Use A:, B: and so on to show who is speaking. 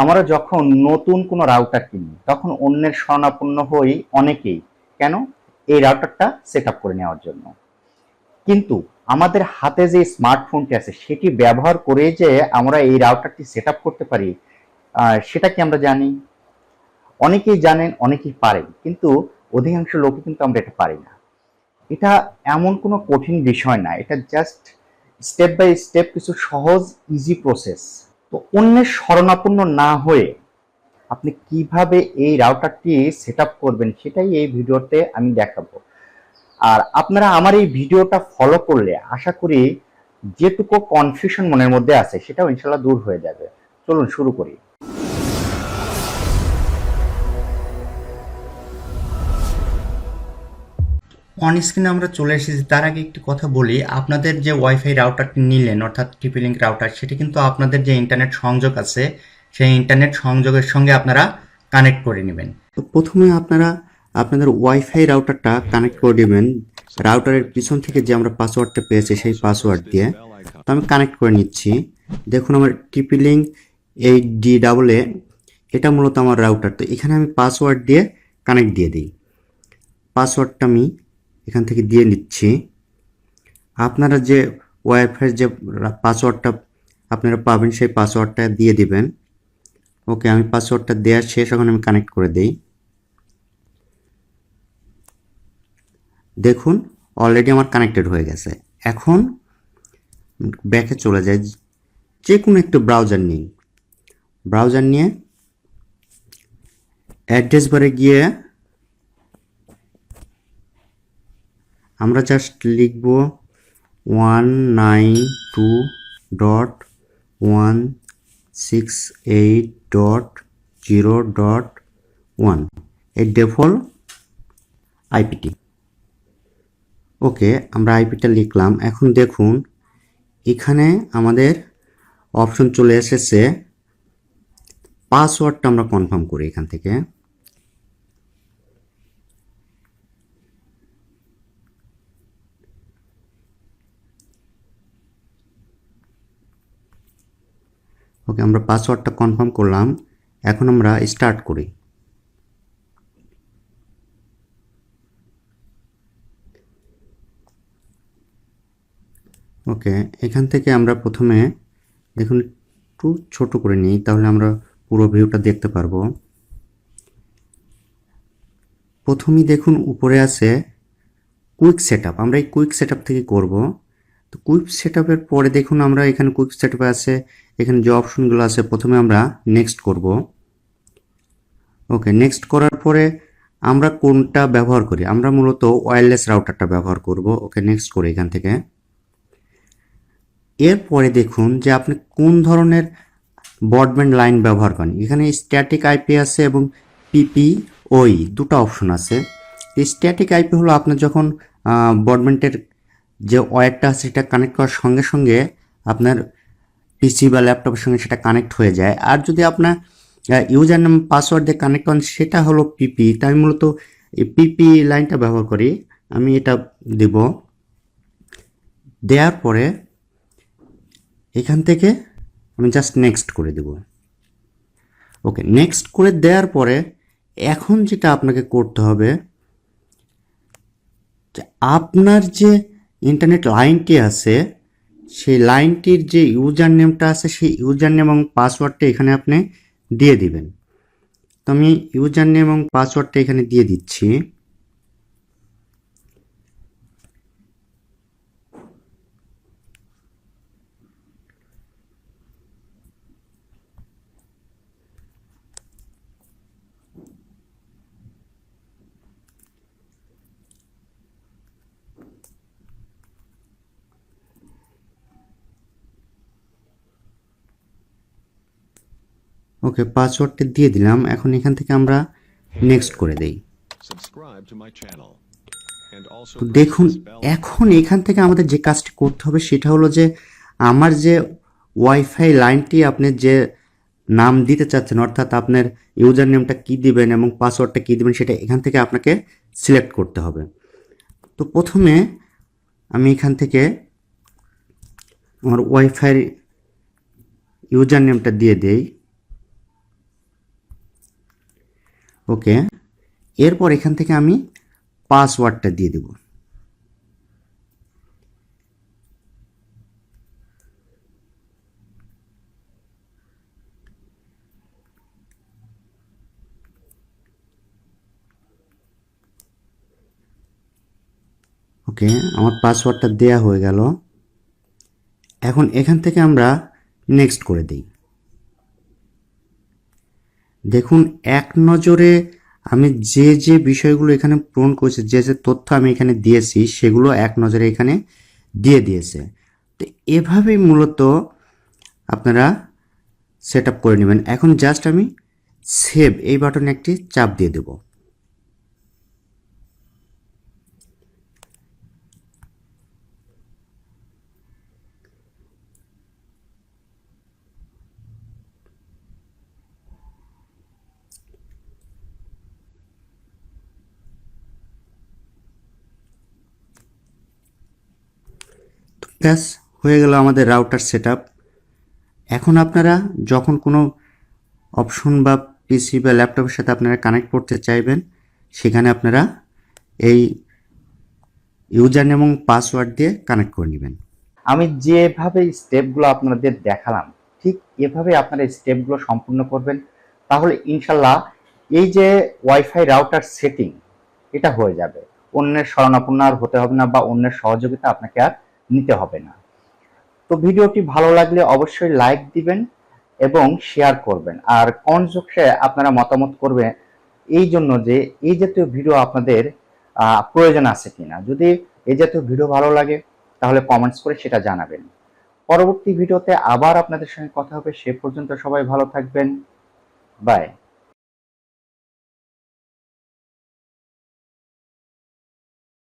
A: আমরা যখন নতুন কোনো রাউটার কিনি, তখন অন্যের শরণাপন্ন হই অনেকেই। কেন? এই রাউটারটা সেট করে নেওয়ার জন্য। কিন্তু আমাদের হাতে যে স্মার্টফোনটি আছে, সেটি ব্যবহার করে যে আমরা এই রাউটারটি সেট করতে পারি সেটা কি আমরা জানি? অনেকেই জানেন, অনেকেই পারেন, কিন্তু অধিকাংশ লোকই কিন্তু আমরা এটা পারি না। এটা এমন কোনো কঠিন বিষয় না, এটা জাস্ট স্টেপ বাই স্টেপ কিছু সহজ ইজি প্রসেস তো অন্যের শরণাপন্ন না হয়ে আপনি কীভাবে এই রাউটারটি সেট করবেন সেটাই এই ভিডিওতে আমি দেখাবো। আর আপনারা আমার এই ভিডিওটা ফলো করলে আশা করি যেটুকু কনফিউশন মনের মধ্যে আছে সেটাও ইনশাল্লাহ দূর হয়ে যাবে। চলুন শুরু করি। অন স্ক্রিনে আমরা চলে এসেছি। তার আগে একটি কথা বলি, আপনাদের যে ওয়াইফাই রাউটারটি নিলেন, অর্থাৎ টিপি লিঙ্ক রাউটার সেটি কিন্তু আপনাদের যে ইন্টারনেট সংযোগ আছে, সেই ইন্টারনেট সংযোগের সঙ্গে আপনারা কানেক্ট করে নেবেন।
B: তো প্রথমে আপনারা, আপনাদের ওয়াইফাই রাউটারটা কানেক্ট করে দেবেন রাউটারের পিছন থেকে যে আমরা পাসওয়ার্ডটা পেয়েছি, সেই পাসওয়ার্ড দিয়ে। তো আমি কানেক্ট করে নিচ্ছি। দেখুন আমার TP link eight D double A এটা মূলত আমার রাউটার তো এখানে আমি পাসওয়ার্ড দিয়ে কানেক্ট দিয়ে দিই। পাসওয়ার্ডটা আমি এখান থেকে দিয়ে নিচ্ছি। আপনারা যে ওয়াইফাইয়ের যে পাসওয়ার্ডটা আপনারা পাবেন, সেই পাসওয়ার্ডটা দিয়ে দিবেন। ওকে, আমি পাসওয়ার্ডটা দেওয়ার শেষ, এখন আমি কানেক্ট করে দেই। দেখুন অলরেডি আমার কানেক্টেড হয়ে গেছে। এখন ব্যাকে চলে যায় যে কোনো একটু ব্রাউজার নিই ব্রাউজার নিয়ে অ্যাড্রেস বারে গিয়ে আমরা জাস্ট লিখব one nine two dot one six eight dot zero dot one এই ডেফল্ট আইপিটি ওকে আমরা আইপিটা লিখলাম। এখন দেখুন, এখানে আমাদের অপশন চলে এসেছে। পাসওয়ার্ডটা আমরা কনফার্ম করি এখান থেকে। ওকে আমরা পাসওয়ার্ডটা কনফার্ম করলাম। এখন আমরা স্টার্ট করি। ওকে, এখান থেকে আমরা প্রথমে দেখুন একটু ছোট করে নিই, তাহলে আমরা পুরো ভিউটা দেখতে পারব। প্রথমেই দেখুন উপরে আছে কুইক সেট আমরা এই কুইক সেট থেকে করব। তো কুইক সেট পরে দেখুন আমরা এখানে কুইক সেট আছে এখানে যে অপশনগুলো আছে, প্রথমে আমরা নেক্সট করব। ওকে নেক্সট করার পরে আমরা কোনটা ব্যবহার করি? আমরা মূলত ওয়্যারলেস রাউটারটা ব্যবহার করব। ওকে নেক্সট করি এখান থেকে। এরপরে দেখুন যে আপনি কোন ধরনের ব্রডব্যান্ড লাইন ব্যবহার করেন। এখানে স্ট্যাটিক আইপি আছে এবং পিপি ওই দুটো অপশন আছে। স্ট্যাটিক আইপি হলো আপনার যখন ব্রডব্যান্ডের যে ওয়্যারটা আছে, সেটা কানেক্ট করার সঙ্গে সঙ্গে আপনার পিসি বা ল্যাপটপের সঙ্গে সেটা কানেক্ট হয়ে যায়। আর যদি আপনার ইউজার নাম পাসওয়ার্ড দিয়ে কানেক্ট করেন, সেটা হলো পিপি তাই মূলত এই পিপি লাইনটা ব্যবহার করি। আমি এটা দেব। দেওয়ার পরে এখান থেকে আমি জাস্ট নেক্সট করে দেব। ওকে নেক্সট করে দেওয়ার পরে এখন যেটা আপনাকে করতে হবে আপনার যে ইন্টারনেট লাইনটি আছে সেই লাইনটির যে ইউজার নেমটা আছে, সেই ইউজার নেম এবং পাসওয়ার্ডটা এখানে আপনি দিয়ে দিবেন। তো আমি ইউজার নেম এবং পাসওয়ার্ডটা এখানে দিয়ে দিচ্ছি। ওকে পাসওয়ার্ডটা দিয়ে দিলাম। এখন এখান থেকে আমরা নেক্সট করে দেই। তো দেখুন এখন এখান থেকে আমাদের যে কাজটি করতে হবে সেটা হলো যে আমার যে ওয়াইফাই লাইনটি আপনি যে নাম দিতে চাচ্ছেন অর্থাৎ আপনার ইউজার নেমটা কী দিবেন এবং পাসওয়ার্ডটা কী দিবেন সেটা এখান থেকে আপনাকে সিলেক্ট করতে হবে। তো প্রথমে আমি এখান থেকে আমার ওয়াইফাই ইউজার নেমটা দিয়ে দেই। ওকে, এরপর এখান থেকে আমি পাসওয়ার্ডটা দিয়ে দেব। ওকে, আমার পাসওয়ার্ডটা দেয়া হয়ে গেল। এখন এখান থেকে আমরা নেক্সট করে দিই। দেখুন, এক নজরে আমি যে যে বিষয়গুলো এখানে পূরণ করেছি, যে যে তথ্য আমি এখানে দিয়েছি, সেগুলো এক নজরে এখানে দিয়ে দিয়েছে। তো এভাবেই মূলত আপনারা সেট করে নেবেন। এখন জাস্ট আমি সেভ এই বাটনে একটি চাপ দিয়ে দেব। ব্যাস, হয়ে গেল আমাদের রাউটার সেট এখন আপনারা যখন কোনো অপশন বা পিসি বা ল্যাপটপের সাথে আপনারা কানেক্ট করতে চাইবেন, সেখানে আপনারা এই ইউজার এবং পাসওয়ার্ড দিয়ে কানেক্ট করে নেবেন।
A: আমি যেভাবে স্টেপগুলো আপনাদের দেখালাম, ঠিক এভাবে আপনারা স্টেপগুলো সম্পূর্ণ করবেন। তাহলে ইনশাল্লাহ এই যে ওয়াইফাই রাউটার সেটিং এটা হয়ে যাবে। অন্যের শরণাপন্ন আর হতে হবে না বা অন্যের সহযোগিতা আপনাকে আর নিতে হবে না। তো ভিডিওটি ভালো লাগলে অবশ্যই লাইক দিবেন এবং শেয়ার করবেন। আর কমেন্ট আপনারা মতামত করবেন এই জন্য যে এই জাতীয় ভিডিও আপনাদের প্রয়োজন আছে কিনা। যদি এই জাতীয় ভিডিও ভালো লাগে, তাহলে কমেন্টস করে সেটা জানাবেন। পরবর্তী ভিডিওতে আবার আপনাদের সঙ্গে কথা হবে। সে পর্যন্ত সবাই ভালো থাকবেন। বাই